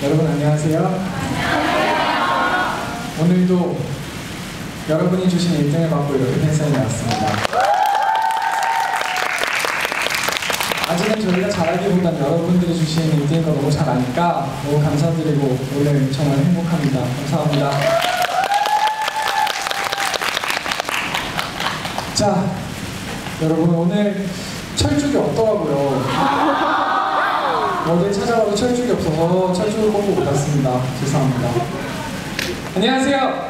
여러분 안녕하세요. 오늘도 여러분이 주신 1등을 받고 이렇게 팬사인회 왔습니다. 아직은 저희가 잘하기보단 여러분들이 주신 1등인 거 너무 잘 아니까 너무 감사드리고 오늘 정말 행복합니다. 감사합니다. 자, 여러분 오늘 철쭉이 없더라고요. 어딜 찾아가도 철쭉이 없어서 철쭉을 꽂고 못 왔습니다. 죄송합니다. 안녕하세요.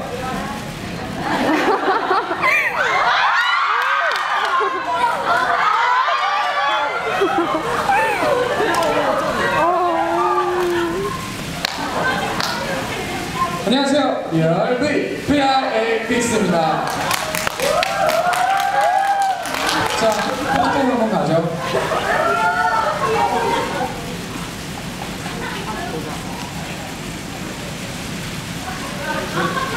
안녕하세요. 열V VRA 픽스입니다. 자, 포토타임 한번 가죠.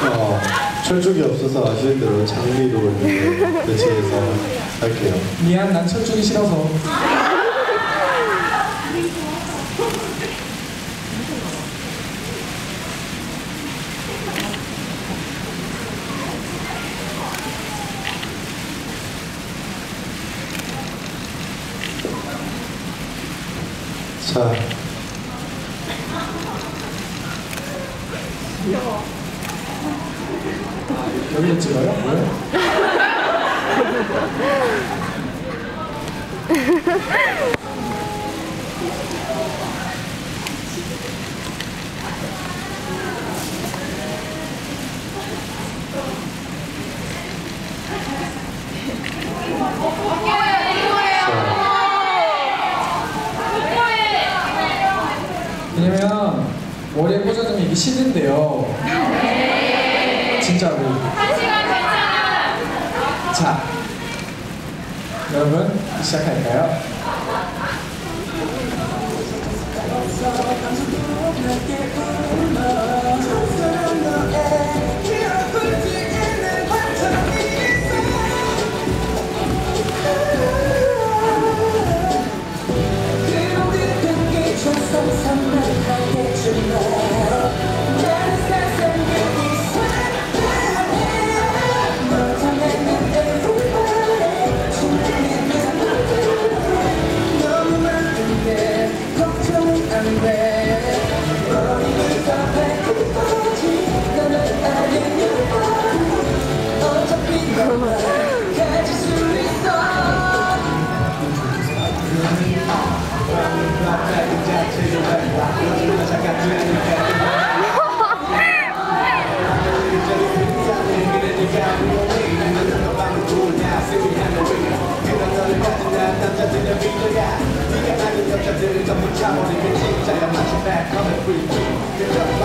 어, 철쭉이 없어서 아시는 대로 장미로 대체해서 할게요. 미안, 난 철쭉이 싫어서. 자, 여 기를 찍어요? 왜? 자, 왜냐면 머리에 꽂아두면 이게 시든데요. 진짜로. 자, 여러분 시작할까요? Thank you. Come and free.